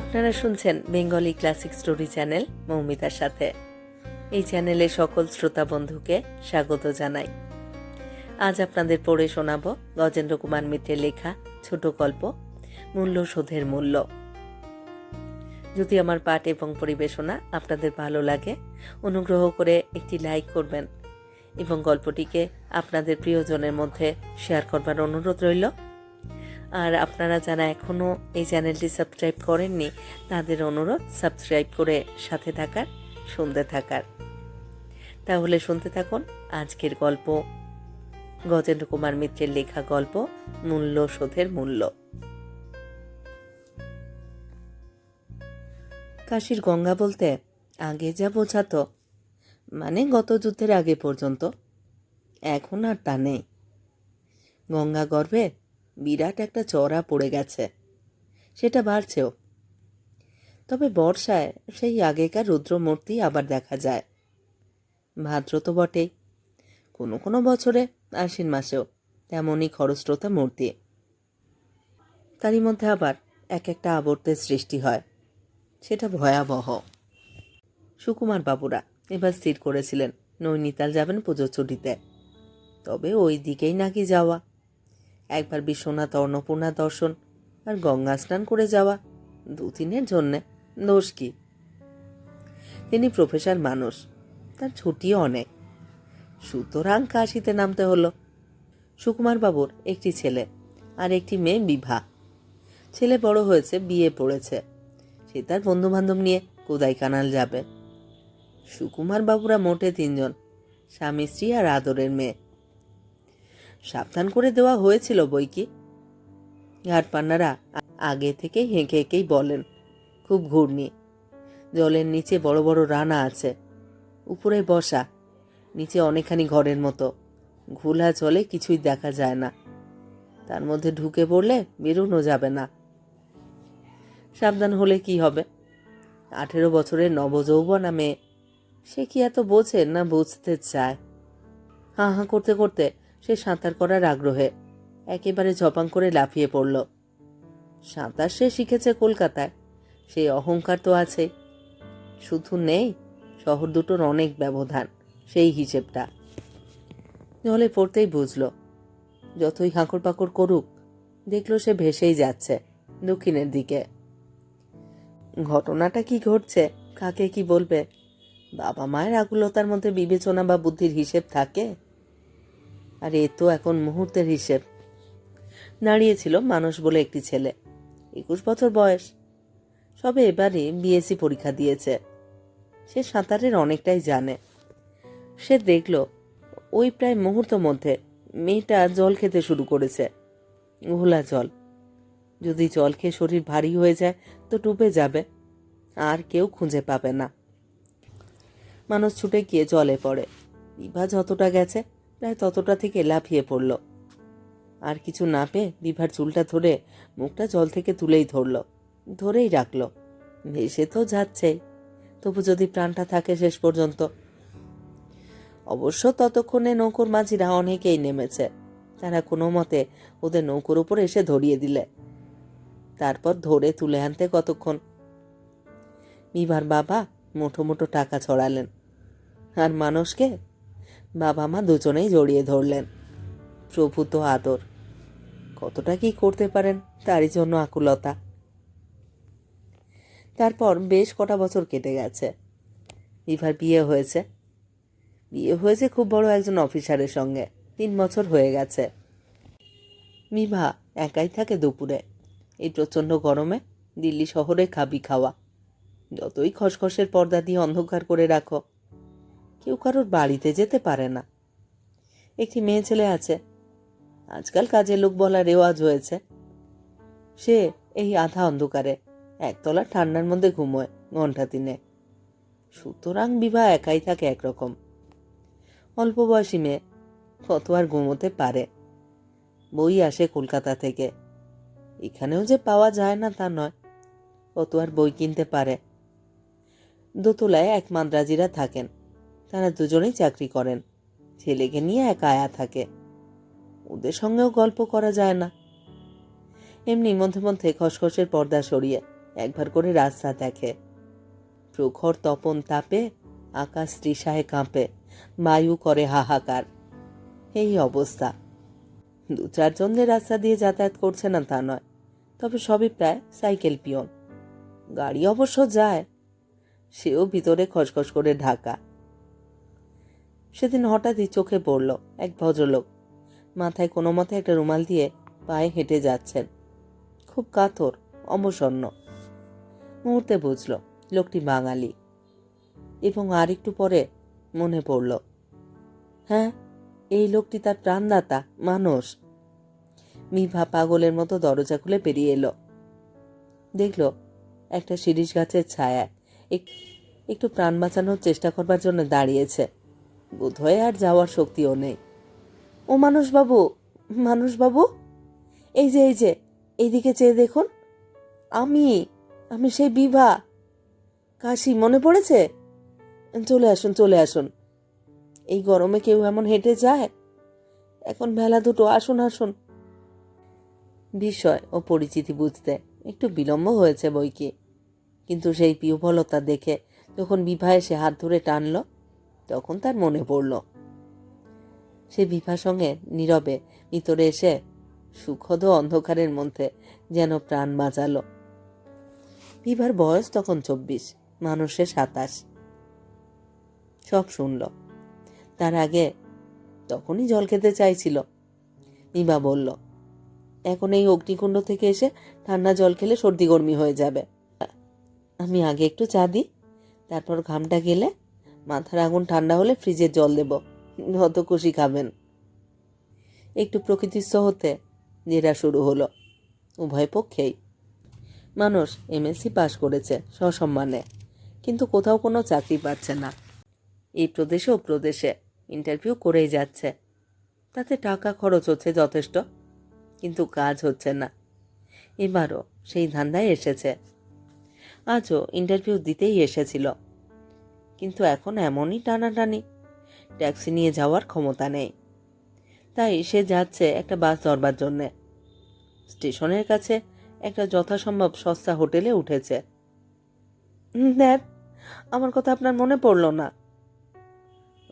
আপনারা শুনছেন Bengali classic story channel মৌমিতার সাথে। এই চ্যানেলে সকল শ্রোতা বন্ধুকে স্বাগত জানাই। আজ আপনাদের পড়ে শোনাব গজেন্দ্র কুমার মিত্রের লেখা ছোট গল্প, মূল্য শোধের মূল্য। যদি আমার পাঠ এবং পরিবেশনা আপনাদের ভালো লাগে, অনুগ্রহ করে একটি লাইক করবেন এবং গল্পটিকে আপনাদের প্রিয়জনের মধ্যে শেয়ার করবার অনুরোধ রইল। আর আপনারা যারা এখনও এই চ্যানেলটি সাবস্ক্রাইব করেননি, তাদের অনুরোধ সাবস্ক্রাইব করে সাথে থাকার, শুনতে থাকার। তাহলে শুনতে থাকুন আজকের গল্প, গজেন্দ্র কুমার মিত্রের লেখা গল্প, মূল্য শোধের মূল্য। কাশীর গঙ্গা বলতে আগে যা বোঝাতো মানে গত যুদ্ধের আগে পর্যন্ত, এখন আর তা নেই। গঙ্গা গর্ভে বিরাট একটা চড়া পড়ে গেছে। সেটা বাড়ছেও। তবে বর্ষায় সেই আগেকার রুদ্রমূর্তি আবার দেখা যায়। ভাদ্র তো বটেই। কোনো কোনো বছরে আশ্বিন মাসেও তেমনই খরস্রোতা মূর্তি। তারই মধ্যে আবার এক একটা আবর্তের সৃষ্টি হয়। সেটা ভয়াবহ। সুকুমার বাবুরা এবার স্থির করেছিলেন, নৈনিতাল যাবেন পুজোর ছুটিতে। তবে ওই দিকেই নাকি যাওয়া। একবার বিশ্বনাথ অন্নপূর্ণা দর্শন আর গঙ্গা স্নান করে যাওয়া দু তিনের জন্যে। দোষ কি? তিনি প্রফেসর মানুষ, তার ছুটিও অনেক। সুতরাং কাশিতে নামতে হলো। সুকুমার বাবুর একটি ছেলে আর একটি মেয়ে বিভা। ছেলে বড় হয়েছে, বিয়ে পড়েছে। সে তার বন্ধু বান্ধব নিয়ে কোদাই কানাল যাবে। সুকুমার বাবুরা মোটে তিনজন স্বামী স্ত্রী আর আদরের মেয়ে। সাবধান করে দেওয়া হয়েছিল বই কি ঘাটপান্নারা আগে থেকেই হেঁকে হেঁকেই বলেন, খুব ঘূর্ণি। জলের নিচে বড় বড় রানা আছে। উপরে বসা, নিচে অনেকখানি ঘরের মতো। ঘোলা জলে কিছুই দেখা যায় না। তার মধ্যে ঢুকে পড়লে বেরোনো যাবে না। সাবধান হলে কি হবে? আঠেরো বছরের নবযৌবনা মেয়ে সে কি এত বোঝে না বুঝতে চায়? হাঁ হাঁ করতে করতে সে সাঁতার করার আগ্রহে। একেবারে ঝপাং করে লাফিয়ে পড়ল। সাঁতার সে শিখেছে কলকাতায়। সেই অহংকার তো আছে। শুধু নেই, শহর দুটোর অনেক ব্যবধান, সেই হিসেবটা। জলে পড়তেই বুঝল, যতই হাঁকড় পাকড় করুক, দেখল সে ভেসেই যাচ্ছে দক্ষিণের দিকে। ঘটনাটা কি ঘটছে, কাকে কি বলবে? বাবা মায়ের আকুলতার মধ্যে বিবেচনা বা বুদ্ধির হিসেব থাকে? আর এ তো এখন মুহূর্তের হিসেব। দাঁড়িয়েছিল মানুষ বলে একটি ছেলে। একুশ বছর বয়স। সবে এবারে বিএসসি পরীক্ষা দিয়েছে। সে সাঁতারের অনেকটাই জানে। সে দেখল, ওই প্রায় মুহূর্ত মধ্যে মেয়েটা জল খেতে শুরু করেছে। ঘোলা জল। যদি জল খেয়ে শরীর ভারী হয়ে যায়, তো ডুবে যাবে। আর কেউ খুঁজে পাবে না। মানুষ ছুটে গিয়ে জলে পড়ে। বিভা যতটা গেছে প্রায় ততটা থেকে লাফিয়ে পড়ল। আর কিছু না পেয়ে বিভার চুলটা ধরে মুখটা জল থেকে তুলেই ধরল, ধরেই রাখল। ভেসে তো যাচ্ছেই, তবু যদি প্রাণটা থাকে শেষ পর্যন্ত। অবশ্য ততক্ষণে নৌকোর মাঝিরা অনেকেই নেমেছে। তারা কোনো মতে ওদের নৌকোর উপর এসে ধরিয়ে দিলে। তারপর ধরে তুলে আনতে কতক্ষণ? বিভার বাবা মুঠো মুঠো টাকা ছড়ালেন। আর মানুষকে বাবা মা দুজনেই জড়িয়ে ধরলেন। প্রভু তো আদর। কতটা কি করতে পারেন তারই জন্য আকুলতা। তারপর বেশ কটা বছর কেটে গেছে। বিভার বিয়ে হয়েছে। বিয়ে হয়েছে খুব বড় একজন অফিসারের সঙ্গে। তিন বছর হয়ে গেছে। বিভা একাই থাকে দুপুরে। এই প্রচণ্ড গরমে দিল্লি শহরে খাবি খাওয়া। যতই খসখসের পর্দা দিয়ে অন্ধকার করে রাখো। কেউ কারোর বাড়িতে যেতে পারে না। একটি মেয়ে ছেলে আছে। আজকাল কাজের লোক বলা রেওয়াজ হয়েছে। সে এই আধা অন্ধকারে, একতলা ঠান্ডার মধ্যে ঘুমোয় ঘণ্টা তিনে সুতরাং বিবাহ একাই থাকে একরকম। অল্প বয়সী মেয়ে, কত আর ঘুমোতে পারে? বই আসে কলকাতা থেকে। এখানেও যে পাওয়া যায় না তা নয়, কত আর বই কিনতে পারে? দোতলায় এক মাদ্রাজিরা থাকেন। তারা দুজনেই চাকরি করেন। ছেলেকে নিয়ে একা আয়া থাকে। ওদের সঙ্গেও গল্প করা যায় না। এমনি মধ্যে মধ্যে খসখসের পর্দা সরিয়ে একবার করে রাস্তা দেখে। প্রখর তপন তাপে, আকাশ তৃষায় কাঁপে, বায়ু করে হাহাকার। এই অবস্থা। দু চারজন যে রাস্তা দিয়ে যাতায়াত করছে না তা নয়, তবে সবই প্রায় সাইকেল পিয়ন। গাড়ি অবশ্য যায়, সেও ভিতরে খসখস করে ঢাকা। সেদিন হঠাৎই চোখে পড়ল এক ভদ্রলোক। মাথায় কোনো মতে একটা রুমাল দিয়ে পায়ে হেঁটে যাচ্ছেন। খুব কাতর অবসন্ন মুহূর্তে বুঝল, লোকটি বাঙালি। এবং আর একটু পরে মনে পড়ল হ্যাঁ এই লোকটি তার প্রাণদাতা, মানুষ। মিভা পাগলের মতো দরজা খুলে পেরিয়ে এলো। দেখল, একটা শিরিষ গাছের ছায়া, এক- একটু প্রাণ বাঁচানোর চেষ্টা করবার জন্য দাঁড়িয়েছে। বোধহয় আর যাওয়ার শক্তিও নেই। ও মানুষবাবু মানুষবাবু, এই যে এই যে, এইদিকে চেয়ে দেখুন। আমি আমি সেই বিভা। কাশি, মনে পড়েছে? চলে আসুন চলে আসুন। এই গরমে কেউ এমন হেঁটে যায়? এখন বেলা দুটো, আসুন আসুন। বিষয় ও পরিচিতি বুঝতে একটু বিলম্ব হয়েছে বই কি কিন্তু সেই পিউবলতা দেখে যখন বিভা এসে হাত ধরে টানল তখন তার মনে পড়ল। সে বিভার সঙ্গে নীরবে ভিতরে এসে সুখদ অন্ধকারের মধ্যে যেন প্রাণ বাঁচালো। বিভার বয়স তখন চব্বিশ, মানুষের সাতাশ। সব শুনল। তার আগে তখনই জল খেতে চাইছিল। নিবা বলল, এখন এই অগ্নিকুণ্ড থেকে এসে ঠান্ডা জল খেলে সর্দি গরমি হয়ে যাবে। আমি আগে একটু চা দিই, তারপর ঘামটা গেলে মাথার আগুন ঠান্ডা হলে ফ্রিজে জল দেব। যত খুশি খাবেন। একটু প্রকৃতির সহতে জেরা শুরু হলো। উভয় পক্ষেই। মানুষ এমএসসি পাশ করেছে সসম্মানে। কিন্তু কোথাও কোনো চাকরি পাচ্ছে না। এই প্রদেশে ও প্রদেশে ইন্টারভিউ করেই যাচ্ছে। তাতে টাকা খরচ হচ্ছে যথেষ্ট, কিন্তু কাজ হচ্ছে না। এবারও সেই ধান্দায় এসেছে। আজও ইন্টারভিউ দিতেই এসেছিল। কিন্তু এখন এমনই টানাটানি। ট্যাক্সি নিয়ে যাওয়ার ক্ষমতা নেই। তাই সে যাচ্ছে একটা বাস ধরবার জন্যে। স্টেশনের কাছে একটা যথাসম্ভব সস্তা হোটেলে উঠেছে। দেখ, আমার কথা আপনার মনে পড়ল না?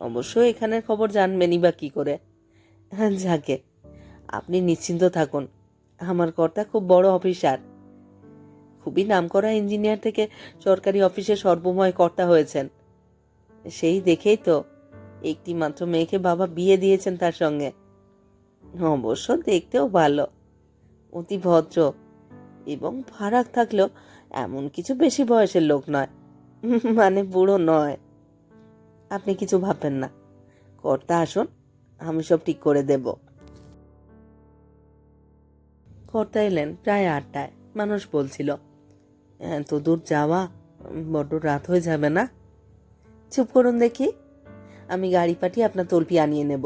অবশ্যই এখানের খবর জানবেনই বা কী করে। হ্যাঁ যাকে। আপনি নিশ্চিন্ত থাকুন, আমার কর্তা খুব বড় অফিসার। খুবই নামকরা ইঞ্জিনিয়ার থেকে সরকারি অফিসে সর্বময় কর্তা হয়েছেন। সেই দেখেই তো একটি মাত্র মেয়েকে বাবা বিয়ে দিয়েছেন তার সঙ্গে। অবশ্য দেখতেও ভালো, অতি ভদ্র এবং ফারাক থাকলেও এমন কিছু বেশি বয়সের লোক নয় মানে বুড়ো নয়। আপনি কিছু ভাববেন না। কর্তা আসুন, আমি সব ঠিক করে দেব। কর্তা এলেন প্রায় আটটায়। মানুষ বলছিল, এত দূর যাওয়া, বড্ড রাত হয়ে যাবে না? চুপ করুন দেখি। আমি গাড়ি পাঠিয়ে আপনার তলপি আনিয়ে নেব।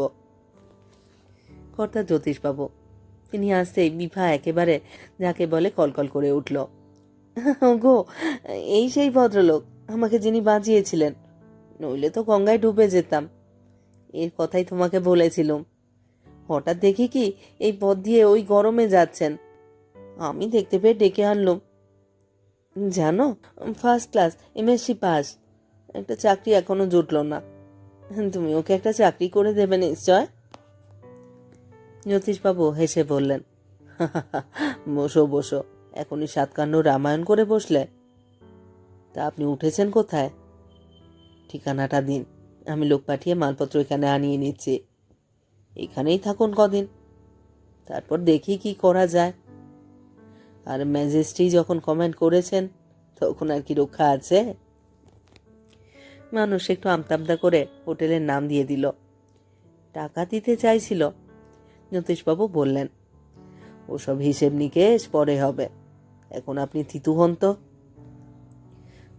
কর্তা জ্যোতিষবাবু, তিনি আসতেই বিভা একেবারে যাকে বলে কলকল করে উঠল। গো এই সেই ভদ্রলোক, আমাকে যিনি বাঁচিয়েছিলেন, নইলে তো গঙ্গায় ডুবে যেতাম। এর কথাই তোমাকে বলেছিলাম। হঠাৎ দেখি কি, এই পথ দিয়ে ওই গরমে যাচ্ছেন। আমি দেখতে পেয়ে ডেকে আনলাম। জানো ফার্স্ট ক্লাস এমএসসি পাস একটা চাকরি এখনও জুটলো না। তুমি ওকে একটা চাকরি করে দেবে নিশ্চয়? জ্যোতিষবাবু হেসে বললেন, বসো বসো, এখনই সাতকান্ন রামায়ণ করে বসলে। তা আপনি উঠেছেন কোথায়? ঠিকানাটা দিন, আমি লোক পাঠিয়ে মালপত্র এখানে আনিয়ে নিচ্ছি। এখানেই থাকুন কদিন, তারপর দেখি কি করা যায়। আর ম্যাজিস্ট্রি যখন কমেন্ট করেছেন, তখন আর কি রক্ষা আছে? মানুষ একটু আমতামতা করে হোটেলের নাম দিয়ে দিল। টাকা দিতে চাইছিল। জ্যোতিষবাবু বললেন, ওসব হিসেব নিকেশ, পরে হবে। এখন আপনি থিতু হন তো?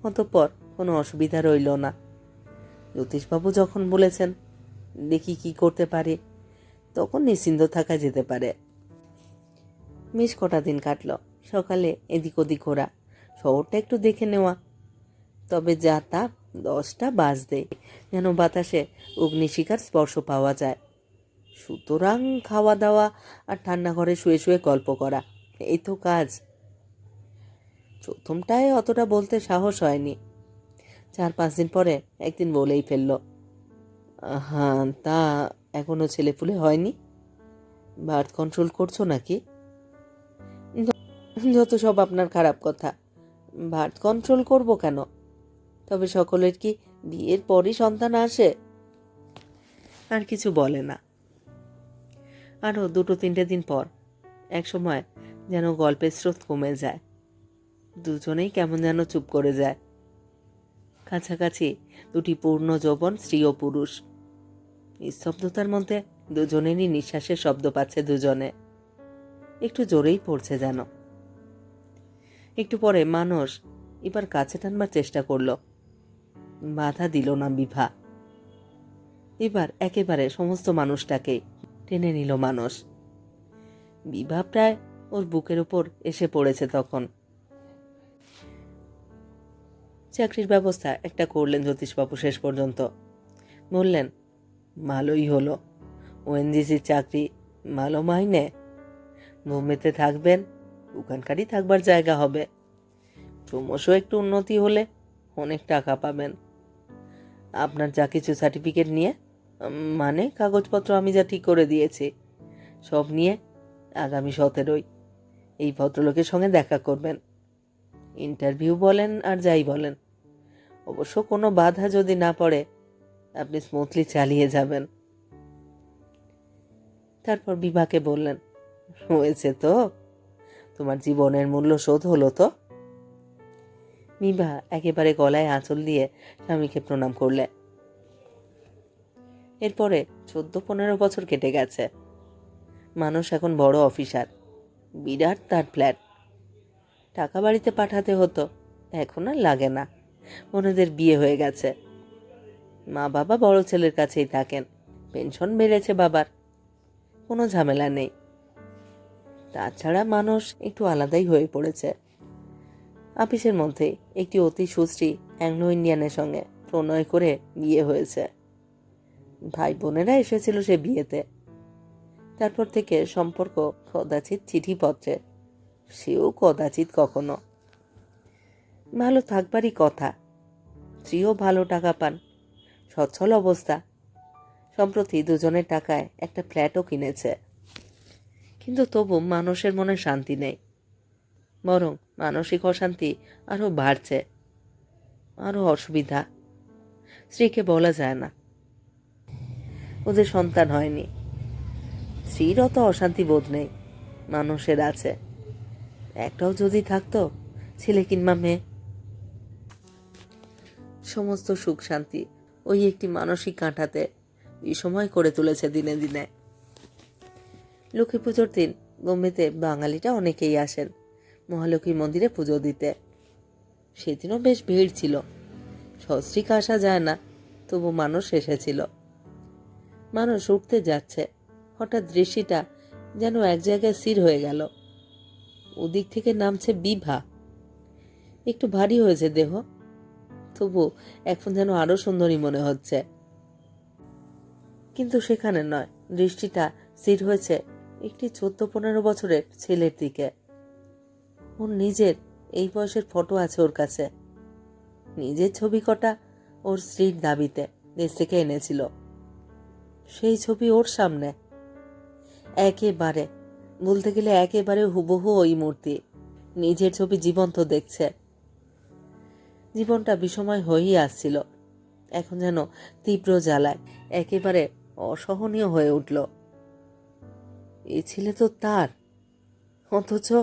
অতঃপর কোনো অসুবিধা রইল না। জ্যোতিষবাবু যখন বলেছেন, দেখি কি করতে পারি? তখন নিশ্চিন্ত থাকা যেতে পারে। বেশ কটা দিন কাটল। সকালে এদিক ওদিক ঘোরা, শহরটা একটু দেখে নেওয়া। তবে যা তাপ দশটা বাজতে যেন বাতাসে অগ্নিশিখার স্পর্শ পাওয়া যায়। সুতরাং খাওয়া দাওয়া আর ঠান্ডা ঘরে শুয়ে শুয়ে গল্প করা, এই তো কাজ। প্রথমটায় অতটা বলতে সাহস হয়নি। চার পাঁচ দিন পরে একদিন বলেই ফেলল হ্যাঁ তা এখনও ছেলেপুলে হয়নি? বার্থ কন্ট্রোল করছ নাকি? যত সব আপনার খারাপ কথা, বার্থ কন্ট্রোল করব কেন? তবে সকলের কি বিয়ের পরই সন্তান আসে? আর কিছু বলে না। আরও দুটো তিনটে দিন পর, এক সময় যেন গল্পের স্রোত কমে যায়। দুজনেই কেমন যেন চুপ করে যায়। কাছাকাছি দুটি পূর্ণ যৌবন, স্ত্রী ও পুরুষ। নিস্তব্ধতার মধ্যে দুজনেরই নিঃশ্বাসের শব্দ পাচ্ছে দুজনে। একটু জোরেই পড়ছে যেন। একটু পরে মানুষ এবার কাছে টানবার চেষ্টা করল। বাধা দিল না বিভা। এবার একেবারে সমস্ত মানুষটাকে টেনে নিল মানুষ। বিভা প্রায় ওর বুকের ওপর এসে পড়েছে তখন। চাকরির ব্যবস্থা একটা করলেন জ্যোতিষবাবু শেষ পর্যন্ত। বললেন, ভালোই হলো। ওএনজিসির চাকরি ভালো মাইনে। বোম্বেতে থাকবেন ওখানকারই থাকবার জায়গা হবে। ক্রমশ একটু উন্নতি হলে অনেক টাকা পাবেন। আপনার যা কিছু সার্টিফিকেট নিয়ে মানে কাগজপত্র আমি যা ঠিক করে দিয়েছি, সব নিয়ে আগামী সতেরোই এই ভদ্রলোকের সঙ্গে দেখা করবেন। ইন্টারভিউ বলেন আর যাই বলেন। অবশ্য কোনো বাধা যদি না পড়ে, আপনি স্মুথলি চালিয়ে যাবেন। তারপর বিভাকে বললেন, হয়েছে তো? তোমার জীবনের মূল্য শোধ হলো তো? বিভা একেবারে গলায় আঁচল দিয়ে স্বামীকে প্রণাম করলে। এরপরে চোদ্দ পনেরো বছর কেটে গেছে। মানুষ এখন বড় অফিসার, বিরাট তার ফ্ল্যাট। টাকা বাড়িতে পাঠাতে হতো, এখন আর লাগে না। ওনাদের বিয়ে হয়ে গেছে। মা বাবা বড় ছেলের কাছেই থাকেন, পেনশন বেড়েছে বাবার। কোনো ঝামেলা নেই। তাছাড়া মানুষ একটু আলাদাই হয়ে পড়েছে। আপিসের মধ্যে একটি অতি সুশ্রী অ্যাংলো ইন্ডিয়ানের সঙ্গে প্রণয় করে বিয়ে হয়েছে। ভাই বোনেরা এসেছিল সে বিয়েতে। তারপর থেকে সম্পর্ক কদাচিৎ চিঠিপত্রে। সেও কদাচিৎ কখনো। ভালো থাকবারই কথা। স্ত্রীও ভালো টাকা পান। সচ্ছল অবস্থা। সম্প্রতি দুজনের টাকায় একটা ফ্ল্যাটও কিনেছে। কিন্তু তবু মানুষের মনে শান্তি নেই। বরং মানসিক অশান্তি আরও বাড়ছে। আরও অসুবিধা। স্ত্রীকে বলা যায় না। ওদের সন্তান হয়নি। স্ত্রীর অত অশান্তি বোধ নেই। মানুষের আছে। একটাও যদি থাকতো, ছেলে কিংবা মেয়ে। সমস্ত সুখ শান্তি ওই একটি মানসিক কাঁটাতে বিষময় করে তুলেছে দিনে দিনে। লক্ষ্মী পুজোর দিন বোম্বেতে বাঙালিটা অনেকেই আসেন। মহালক্ষ্মী মন্দিরে পুজো দিতে। সেদিনও বেশ ভিড় ছিল। সস্ত্রিক আসা যায় না, তবু মানুষ এসেছিল। মানুষ উঠতে যাচ্ছে। হঠাৎ দৃষ্টিটা যেন এক জায়গায় স্থির হয়ে গেল। ওদিক থেকে নামছে বিভা। একটু ভারী হয়েছে দেহ। তবু এখন যেন আরও সুন্দরী মনে হচ্ছে। কিন্তু সেখানে নয়। দৃষ্টিটা স্থির হয়েছে একটি চোদ্দ পনেরো বছরের ছেলের দিকে। ওর নিজের, এই বয়সের ফটো আছে ওর কাছে। নিজের ছবি কটা ওর স্ত্রীর দাবিতে, দেশ থেকে এনেছিল। সেই ছবি ওর সামনে। একেবারে, বলতে গেলে একেবারে হুবহু ওই মূর্তি। নিজের ছবি জীবন্ত দেখছে। জীবনটা বিষময় হয়েই আসছিল। এখন যেন তীব্র জ্বালায়, একেবারে অসহনীয় হয়ে উঠল। এ ছেলে তো তার। অথচ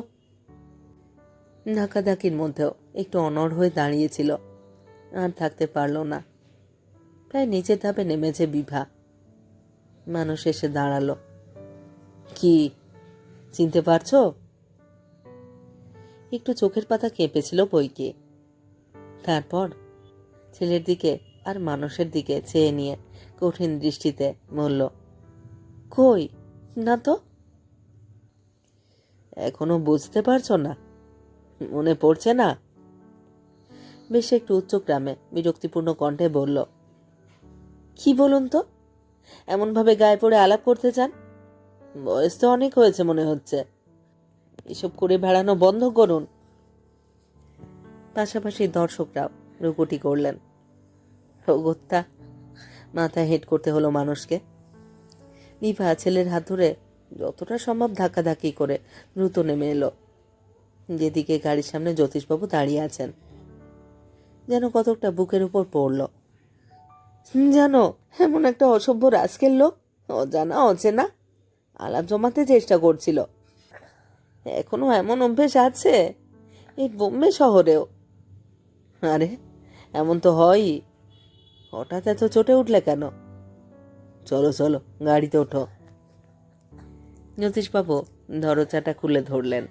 ধাক্কাধাকির মধ্যেও একটু অনড় হয়ে দাঁড়িয়েছিল। আর থাকতে পারল না। প্রায় নিচের ধাপে নেমেছে বিভা। মানুষ এসে দাঁড়াল। কি, চিনতে পারছ? একটু চোখের পাতা কেঁপেছিল বইকে। তারপর ছেলের দিকে আর মানুষের দিকে চেয়ে নিয়ে কঠিন দৃষ্টিতে বলল, কই, না তো? এখনও বুঝতে পারছ না। মনে পড়ছে না? বেশ একটু উচ্চ গ্রামে বিরক্তিপূর্ণ কণ্ঠে বলল, কি বলুন তো? এমনভাবে গায়ে পড়ে আলাপ করতে চান? বয়স তো অনেক হয়েছে মনে হচ্ছে। এসব করে বেড়ানো বন্ধ করুন। পাশাপাশি দর্শকরাও রুকুটি করলেন। অগত্যা, মাথায় হেড করতে হলো মানুষকে। নিভা ছেলের হাত ধরে যতটা সম্ভব ধাক্কাধাক্কি করে দ্রুত নেমে এলো। যেদিকে গাড়ির সামনে জ্যোতিষবাবু দাঁড়িয়ে আছেন। যেন কতকটা বুকের উপর পড়ল। জানো এমন একটা অসভ্য রাজকের লোক, অজানা, অচেনা, আলাপ জমাতে চেষ্টা করছিল। এখনও এমন অভ্যেস আছে এই বোম্বে শহরেও। আরে, এমন তো হয়ই। হঠাৎ এত চটে উঠলে কেন? চলো চলো, গাড়িতে ওঠো। জ্যোতিষবাবু দরজাটা খুলে ধরলেন।